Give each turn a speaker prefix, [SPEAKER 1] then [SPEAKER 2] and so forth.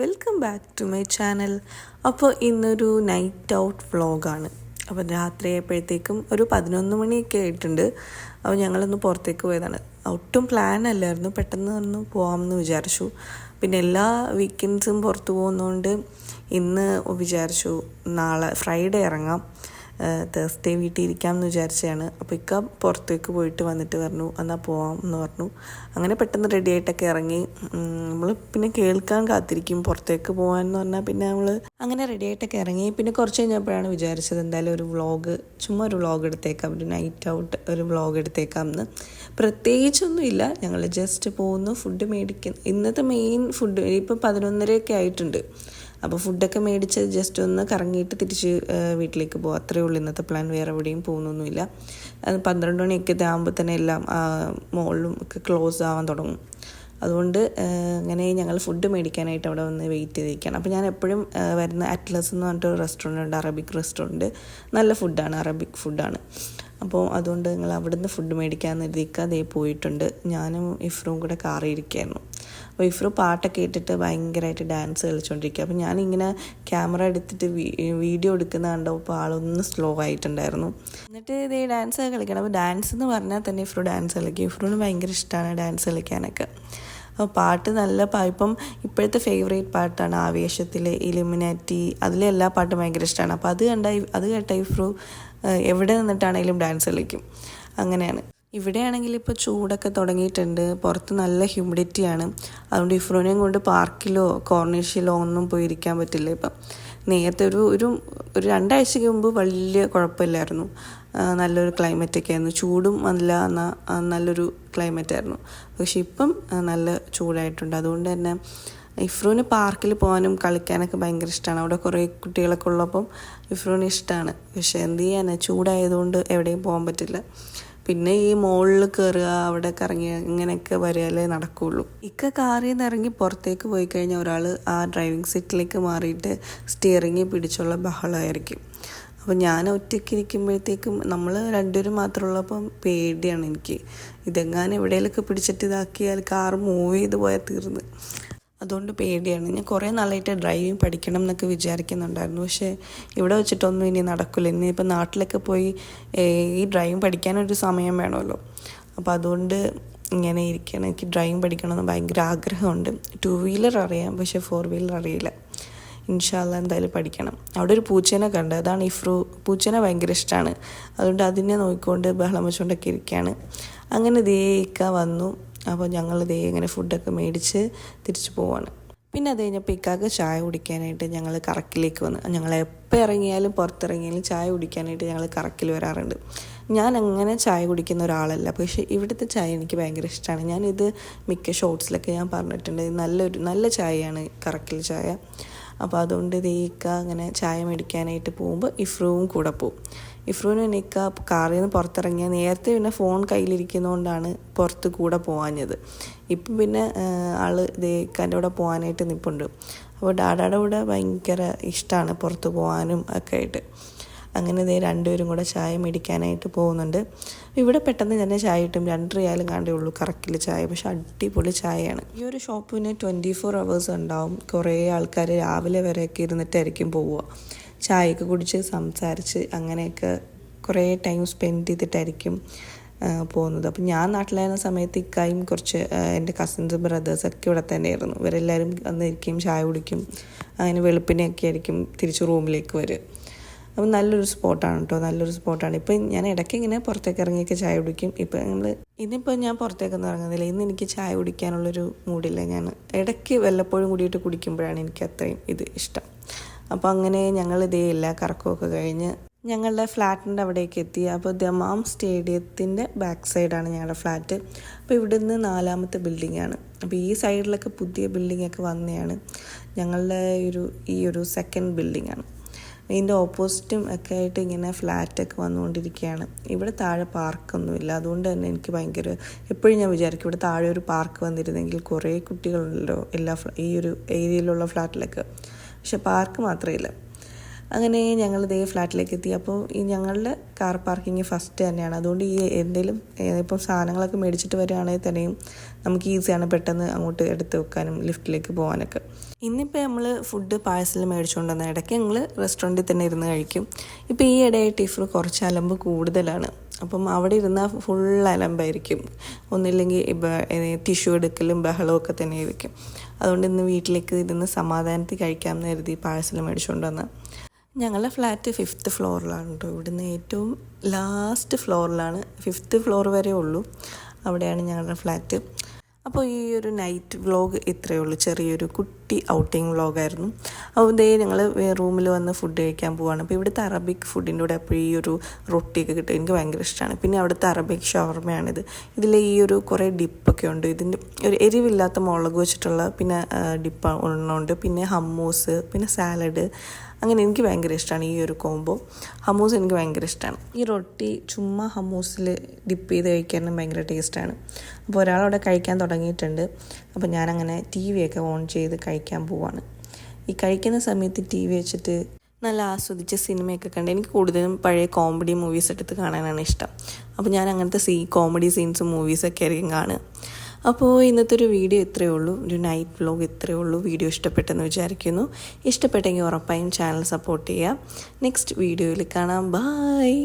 [SPEAKER 1] Welcome back to my channel അപ്പോൾ ഇന്നൊരു night out വ്ളോഗാണ് അപ്പോൾ രാത്രി ആയപ്പോഴത്തേക്കും ഒരു പതിനൊന്ന് മണിയൊക്കെ ആയിട്ടുണ്ട്. അപ്പോൾ ഞങ്ങളൊന്ന് പുറത്തേക്ക് പോയതാണ്. ഒട്ടും പ്ലാൻ അല്ലായിരുന്നു. പെട്ടെന്ന് ഒന്ന് പോകാമെന്ന് വിചാരിച്ചു. പിന്നെ എല്ലാ വീക്കെൻഡ്സും പുറത്ത് പോകുന്നതുകൊണ്ട് ഇന്ന് വിചാരിച്ചു നാളെ ഫ്രൈഡേ ഇറങ്ങാം. തേഴ്സ്ഡേ വീട്ടിൽ ഇരിക്കാമെന്ന് വിചാരിച്ചതാണ്. അപ്പോൾ ഇക്ക പുറത്തേക്ക് പോയിട്ട് വന്നിട്ട് പറഞ്ഞു എന്നാൽ പോവാം എന്ന് പറഞ്ഞു. അങ്ങനെ പെട്ടെന്ന് റെഡി ആയിട്ടൊക്കെ ഇറങ്ങി. നമ്മൾ പിന്നെ കേൾക്കാൻ കാത്തിരിക്കും പുറത്തേക്ക് പോകാൻ എന്ന് പറഞ്ഞാൽ പിന്നെ നമ്മൾ അങ്ങനെ റെഡി ആയിട്ടൊക്കെ ഇറങ്ങി. പിന്നെ കുറച്ച് കഴിഞ്ഞപ്പോഴാണ് വിചാരിച്ചത് എന്തായാലും ഒരു വ്ളോഗ് ചുമ്മാ ഒരു വ്ളോഗ് എടുത്തേക്കാം ഒരു നൈറ്റ് ഔട്ട് ഒരു വ്ളോഗ് എടുത്തേക്കാം എന്ന് പ്രത്യേകിച്ചൊന്നുമില്ല ഞങ്ങൾ ജസ്റ്റ് പോകുന്നു ഫുഡ് മേടിക്കുന്നു. ഇന്നത്തെ മെയിൻ ഫുഡ് ഇപ്പം പതിനൊന്നരയൊക്കെ ആയിട്ടുണ്ട്. അപ്പോൾ ഫുഡൊക്കെ മേടിച്ച് ജസ്റ്റ് ഒന്ന് കറങ്ങിയിട്ട് തിരിച്ച് വീട്ടിലേക്ക് പോകും അത്രയേ ഉള്ളൂ ഇന്നത്തെ പ്ലാൻ വേറെ എവിടെയും പോകുന്നൊന്നുമില്ല. അത് പന്ത്രണ്ട് മണിയൊക്കെ ഇതാകുമ്പോൾ തന്നെ എല്ലാം മോളിലും ഒക്കെ ക്ലോസ് ആവാൻ തുടങ്ങും. അതുകൊണ്ട് അങ്ങനെ ഞങ്ങൾ ഫുഡ് മേടിക്കാനായിട്ട് അവിടെ വന്ന് വെയിറ്റ് ചെയ്തിരിക്കുകയാണ്. അപ്പോൾ ഞാൻ എപ്പോഴും വരുന്ന അറ്റ്ലസ് എന്ന് പറഞ്ഞിട്ട് റെസ്റ്റോറന്റ് ഉണ്ട് അറബിക് റെസ്റ്റോറന്റ് നല്ല ഫുഡാണ് അറബിക് ഫുഡാണ് അപ്പോൾ അതുകൊണ്ട് ഞങ്ങൾ അവിടുന്ന് ഫുഡ് മേടിക്കാമെന്ന് എഴുതിക്കുക അതേ പോയിട്ടുണ്ട്. ഞാനും ഇഫ്രും കൂടെ കാറിൽ ഇഫ്രു പാട്ടൊക്കെ ഇട്ടിട്ട് ഭയങ്കരമായിട്ട് ഡാൻസ് കളിച്ചുകൊണ്ടിരിക്കുക അപ്പോൾ ഞാനിങ്ങനെ ക്യാമറ എടുത്തിട്ട് വീഡിയോ എടുക്കുന്ന കണ്ടപ്പോൾ ആളൊന്ന് സ്ലോ ആയിട്ടുണ്ടായിരുന്നു. എന്നിട്ട് ഇതേ ഡാൻസ് ഒക്കെ കളിക്കണം. അപ്പോൾ ഡാൻസ് എന്ന് പറഞ്ഞാൽ തന്നെ ഇഫ്രു ഡാൻസ് കളിക്കും. ഇഫ്രുവിന് ഭയങ്കര ഇഷ്ടമാണ് ഡാൻസ് കളിക്കാനൊക്കെ. അപ്പോൾ പാട്ട് നല്ല ഇപ്പം ഇപ്പോഴത്തെ ഫേവറേറ്റ് പാട്ടാണ് ആവേശത്തിൽ ഇലിമിനാറ്റി അതിലെ എല്ലാ പാട്ടും ഭയങ്കര ഇഷ്ടമാണ് അപ്പോൾ അത് കണ്ട അത് കേട്ട ഇഫ്രു എവിടെ നിന്നിട്ടാണെങ്കിലും ഡാൻസ് കളിക്കും. അങ്ങനെയാണ്. ഇവിടെയാണെങ്കിൽ ഇപ്പോൾ ചൂടൊക്കെ തുടങ്ങിയിട്ടുണ്ട്. പുറത്ത് നല്ല ഹ്യൂമിഡിറ്റി ആണ്. അതുകൊണ്ട് ഇഫ്രോനെയും കൊണ്ട് പാർക്കിലോ കോർണേഷ്യയിലോ ഒന്നും പോയിരിക്കാൻ പറ്റില്ല ഇപ്പം. നേരത്തെ ഒരു ഒരു ഒരു രണ്ടാഴ്ചയ്ക്ക് മുമ്പ് വലിയ കുഴപ്പമില്ലായിരുന്നു. നല്ലൊരു ക്ലൈമറ്റൊക്കെ ആയിരുന്നു. ചൂടും നല്ല നല്ലൊരു ക്ലൈമറ്റ് ആയിരുന്നു. പക്ഷെ ഇപ്പം നല്ല ചൂടായിട്ടുണ്ട്. അതുകൊണ്ട് തന്നെ ഇഫ്രൂന് പാർക്കിൽ പോകാനും കളിക്കാനൊക്കെ ഭയങ്കര ഇഷ്ടമാണ് അവിടെ കുറേ കുട്ടികളൊക്കെ ഉള്ളപ്പം ഇഫ്രൂന് ഇഷ്ടമാണ് പക്ഷെ എന്ത് ചെയ്യാനാണ് ചൂടായതുകൊണ്ട് എവിടെയും പോകാൻ പറ്റില്ല. പിന്നെ ഈ മുകളിൽ കയറുക അവിടെ കറങ്ങി ഇങ്ങനെയൊക്കെ വരികയല്ലേ നടക്കുകയുള്ളൂ ഇക്ക കാറിൽ നിന്ന് ഇറങ്ങി പുറത്തേക്ക് പോയി കഴിഞ്ഞാൽ ഒരാൾ ആ ഡ്രൈവിംഗ് സീറ്റിലേക്ക് മാറിയിട്ട് സ്റ്റിയറിംഗ് പിടിച്ചുള്ള ബഹളമായിരിക്കും. അപ്പോൾ ഞാൻ ഒറ്റയ്ക്ക് ഇരിക്കുമ്പോഴത്തേക്കും നമ്മൾ രണ്ടുപേരും മാത്രമുള്ളപ്പം പേടിയാണ് എനിക്ക്. ഇതെങ്ങാനും എവിടെയെങ്കിലൊക്കെ പിടിച്ചിട്ട് ഇതാക്കിയാൽ കാർ മൂവ് ചെയ്ത് പോയാൽ തീർന്ന്. അതുകൊണ്ട് പേടിയാണ്. ഞാൻ കുറേ നാളായിട്ട് ഡ്രൈവിംഗ് പഠിക്കണം എന്നൊക്കെ വിചാരിക്കുന്നുണ്ടായിരുന്നു. പക്ഷേ ഇവിടെ വെച്ചിട്ടൊന്നും ഇനി നടക്കില്ല ഇനിയിപ്പോൾ നാട്ടിലൊക്കെ പോയി ഈ ഡ്രൈവിംഗ് പഠിക്കാനൊരു സമയം വേണമല്ലോ. അപ്പോൾ അതുകൊണ്ട് ഇങ്ങനെ ഇരിക്കണം. എനിക്ക് ഡ്രൈവിംഗ് പഠിക്കണമെന്ന് ഭയങ്കര ആഗ്രഹമുണ്ട്. ടു വീലർ അറിയാം പക്ഷേ ഫോർ വീലർ അറിയില്ല. ഇൻഷാല്ല എന്തായാലും പഠിക്കണം. അവിടെ ഒരു പൂച്ചേനെ കണ്ട് അതാണ് ഇഫ്രു പൂച്ചേനെ ഭയങ്കര ഇഷ്ടമാണ് അതുകൊണ്ട് അതിനെ നോക്കിക്കൊണ്ട് ബഹളം വെച്ചുകൊണ്ടൊക്കെ ഇരിക്കുകയാണ് അങ്ങനെ ദേക്ക വന്നു. അപ്പോൾ ഞങ്ങൾ ദേ ഇങ്ങനെ ഫുഡൊക്കെ മേടിച്ച് തിരിച്ചു പോവാണ്. പിന്നെ അത് കഴിഞ്ഞപ്പോൾ ഇക്കാക്ക് ചായ കുടിക്കാനായിട്ട് ഞങ്ങൾ കറക്കിലേക്ക് വന്ന്. ഞങ്ങൾ എപ്പോൾ ഇറങ്ങിയാലും പുറത്തിറങ്ങിയാലും ചായ കുടിക്കാനായിട്ട് ഞങ്ങൾ കറക്കിൽ വരാറുണ്ട്. ഞാൻ അങ്ങനെ ചായ കുടിക്കുന്ന ഒരാളല്ല. പക്ഷേ ഇവിടുത്തെ ചായ എനിക്ക് ഭയങ്കര ഇഷ്ടമാണ്. ഞാനിത് മിക്ക ഷോർട്സിലൊക്കെ ഞാൻ പറഞ്ഞിട്ടുണ്ട്. നല്ലൊരു നല്ല ചായയാണ് കറക്കിൽ ചായ. അപ്പോൾ അതുകൊണ്ട് ഇക്ക അങ്ങനെ ചായ മേടിക്കാനായിട്ട് പോകുമ്പോൾ ഇഫ്രുവും കൂടെ പോകും ഇഫ്രുവിന് എനിക്ക് കാറിൽ നിന്ന് പുറത്തിറങ്ങിയ നേരത്തെ പിന്നെ ഫോൺ കയ്യിലിരിക്കുന്നതുകൊണ്ടാണ് പുറത്ത് കൂടെ പോകാഞ്ഞത് ഇപ്പം പിന്നെ ആൾ ദേക്കാന്റെ കൂടെ പോകാനായിട്ട് നിൽപ്പുണ്ട് അപ്പോൾ ഡാഡാടെ കൂടെ ഭയങ്കര ഇഷ്ടമാണ് പുറത്ത് പോകാനും ഒക്കെ ആയിട്ട്. അങ്ങനെ ഇതേ രണ്ടുപേരും കൂടെ ചായ മേടിക്കാനായിട്ട് പോകുന്നുണ്ട്. ഇവിടെ പെട്ടെന്ന് തന്നെ ചായ കിട്ടും. രണ്ട് റിയാലും കാണ്ടേ ഉള്ളൂ. കറക്കിൽ ചായ. പക്ഷെ അടിപൊളി ചായയാണ്. ഈ ഒരു ഷോപ്പിന് ട്വന്റി ഫോർ അവേഴ്സ് ഉണ്ടാവും. കുറേ ആൾക്കാർ രാവിലെ വരെയൊക്കെ ഇരുന്നിട്ടായിരിക്കും പോവുക. ചായയൊക്കെ കുടിച്ച് സംസാരിച്ച് അങ്ങനെയൊക്കെ കുറേ ടൈം സ്പെൻഡ് ചെയ്തിട്ടായിരിക്കും പോകുന്നത്. അപ്പം ഞാൻ നാട്ടിലായിരുന്ന സമയത്ത് ഇക്കായും കുറച്ച് എന്റെ കസിൻസ് ബ്രദേഴ്സൊക്കെ ഇവിടെ തന്നെയായിരുന്നു. ഇവരെല്ലാവരും വന്നിരിക്കും ചായ കുടിക്കും. അങ്ങനെ വെളുപ്പിനെയൊക്കെ ആയിരിക്കും തിരിച്ച് റൂമിലേക്ക് വരിക. അപ്പം നല്ലൊരു സ്പോട്ടാണ് കേട്ടോ നല്ലൊരു സ്പോട്ടാണ്. ഇപ്പം ഞാൻ ഇടയ്ക്ക് ഇങ്ങനെ പുറത്തേക്ക് ഇറങ്ങിയൊക്കെ ചായ കുടിക്കും. ഇപ്പം നമ്മൾ ഇന്നിപ്പോൾ ഞാൻ പുറത്തേക്കൊന്നും ഇറങ്ങുന്നില്ല. ഇന്ന് എനിക്ക് ചായ കുടിക്കാനുള്ളൊരു മൂഡില്ല ഞാൻ. ഇടയ്ക്ക് വല്ലപ്പോഴും കൂടിയിട്ട് കുടിക്കുമ്പോഴാണ് എനിക്ക് അത്രയും ഇത് ഇഷ്ടം. അപ്പോൾ അങ്ങനെ ഞങ്ങൾ ഇതേ ഇല്ല കറക്കമൊക്കെ കഴിഞ്ഞ് ഞങ്ങളുടെ ഫ്ലാറ്റിന്റെ അവിടേക്ക് എത്തി. അപ്പോൾ ദമാം സ്റ്റേഡിയത്തിന്റെ ബാക്ക് സൈഡാണ് ഞങ്ങളുടെ ഫ്ലാറ്റ്. അപ്പോൾ ഇവിടുന്ന് നാലാമത്തെ ബിൽഡിംഗ് ആണ് അപ്പോൾ ഈ സൈഡിലൊക്കെ പുതിയ ബിൽഡിംഗ് ഒക്കെ ഞങ്ങളുടെ ഒരു ഈ ഒരു സെക്കൻഡ് ബിൽഡിംഗ് ആണ്. ഇതിന്റെ ഓപ്പോസിറ്റും ഒക്കെ ആയിട്ട് ഇങ്ങനെ ഫ്ലാറ്റൊക്കെ വന്നുകൊണ്ടിരിക്കുകയാണ്. ഇവിടെ താഴെ പാർക്കൊന്നുമില്ല അതുകൊണ്ട് തന്നെ എനിക്ക് ഭയങ്കര എപ്പോഴും ഞാൻ വിചാരിക്കും ഇവിടെ താഴെ ഒരു പാർക്ക് വന്നിരുന്നെങ്കിൽ കുറേ കുട്ടികളുണ്ടല്ലോ എല്ലാ ഈ ഒരു ഏരിയയിലുള്ള ഫ്ലാറ്റിലൊക്കെ പക്ഷെ പാർക്ക് മാത്രമില്ല. അങ്ങനെ ഞങ്ങൾ ഇതേ ഫ്ലാറ്റിലേക്ക് എത്തി. അപ്പോൾ ഈ ഞങ്ങളുടെ കാർ പാർക്കിംഗ് ഫസ്റ്റ് തന്നെയാണ്. അതുകൊണ്ട് ഈ എന്തെങ്കിലും ഇപ്പം സാധനങ്ങളൊക്കെ മേടിച്ചിട്ട് വരികയാണെങ്കിൽ തന്നെയും നമുക്ക് ഈസിയാണ് പെട്ടെന്ന് അങ്ങോട്ട് എടുത്ത് വെക്കാനും ലിഫ്റ്റിലേക്ക് പോകാനൊക്കെ. ഇന്നിപ്പോൾ നമ്മൾ ഫുഡ് പാഴ്സൽ മേടിച്ചുകൊണ്ട് വന്ന ഇടയ്ക്ക് ഞങ്ങൾ റെസ്റ്റോറന്റിൽ തന്നെ ഇരുന്ന് കഴിക്കും. ഇപ്പോൾ ഈ ഇടയായിട്ട് ടിഫർ കുറച്ച് അലമ്പ് കൂടുതലാണ്. അപ്പം അവിടെ ഇരുന്നാൽ ഫുൾ അലമ്പായിരിക്കും. ഒന്നില്ലെങ്കിൽ ടിഷ്യൂ എടുക്കലും ബഹളവും ഒക്കെ തന്നെ ആയിരിക്കും അതുകൊണ്ട് ഇന്ന് വീട്ടിലേക്ക് ഇരുന്ന് സമാധാനത്തിൽ കഴിക്കാമെന്ന് കരുതി പാഴ്സൽ മേടിച്ചുകൊണ്ട് വന്ന. ഞങ്ങളുടെ ഫ്ലാറ്റ് ഫിഫ്ത്ത് ഫ്ലോറിലാണ് കേട്ടോ ഇവിടുന്ന് ഏറ്റവും ലാസ്റ്റ് ഫ്ലോറിലാണ് ഫിഫ്ത്ത് ഫ്ലോർ വരെ ഉള്ളൂ. അവിടെയാണ് ഞങ്ങളുടെ ഫ്ലാറ്റ് അപ്പോൾ ഈ ഒരു നൈറ്റ് വ്ളോഗ് ഇത്രയേ ഉള്ളൂ. ചെറിയൊരു കുട്ടി ഔട്ടിങ് വ്ളോഗായിരുന്നു. അപ്പോൾ ഇതേ ഞങ്ങൾ റൂമിൽ വന്ന് ഫുഡ് കഴിക്കാൻ പോവാണ്. അപ്പോൾ ഇവിടുത്തെ അറബിക് ഫുഡിന്റെ കൂടെ അപ്പോൾ ഈ ഒരു റൊട്ടിയൊക്കെ കിട്ടും. എനിക്ക് ഭയങ്കര ഇഷ്ടമാണ് പിന്നെ അവിടുത്തെ അറബിക് ഷവർമയാണിത്. ഇതിൽ ഈ ഒരു കുറേ ഡിപ്പൊക്കെ ഉണ്ട്. ഇതിന്റെ ഒരു എരിവില്ലാത്ത മുളക് വെച്ചിട്ടുള്ള പിന്നെ ഡിപ്പ് ഉണ്ണുണ്ട് പിന്നെ ഹമ്മൂസ് പിന്നെ സാലഡ്. അങ്ങനെ എനിക്ക് ഭയങ്കര ഇഷ്ടമാണ് ഈ ഒരു കോംബോ. ഹമ്മൂസ് എനിക്ക് ഭയങ്കര ഇഷ്ടമാണ് ഈ റൊട്ടി ചുമ്മാ ഹമ്മൂസിൽ ഡിപ്പ് ചെയ്ത് കഴിക്കാനും ഭയങ്കര ടേസ്റ്റാണ്. അപ്പോൾ ഒരാളവിടെ കഴിക്കാൻ തുടങ്ങിയിട്ടുണ്ട്. അപ്പോൾ ഞാനങ്ങനെ ടി വി ഒക്കെ ഓൺ ചെയ്ത് കഴിക്കാൻ പോവാണ്. ഈ കഴിക്കുന്ന സമയത്ത് ടി വി വെച്ചിട്ട് നല്ല ആസ്വദിച്ച് സിനിമയൊക്കെ കണ്ട് എനിക്ക് കൂടുതലും പഴയ കോമഡി മൂവീസ് എടുത്ത് കാണാനാണ് ഇഷ്ടം. അപ്പോൾ ഞാൻ അങ്ങനത്തെ സീ കോമഡി സീൻസും മൂവീസൊക്കെ ആയിരിക്കും കാണുക. അപ്പോൾ ഇന്നത്തെ ഒരു വീഡിയോ ഇത്രയേ ഉള്ളൂ. ഒരു നൈറ്റ് വ്ലോഗ് ഇത്രയേ ഉള്ളൂ. വീഡിയോ ഇഷ്ടപ്പെട്ടെന്ന് വിചാരിക്കുന്നു. ഇഷ്ടപ്പെട്ടെങ്കിൽ ഉറപ്പായും ചാനൽ സപ്പോർട്ട് ചെയ്യുക. നെക്സ്റ്റ് വീഡിയോയിൽ കാണാം. ബായ്.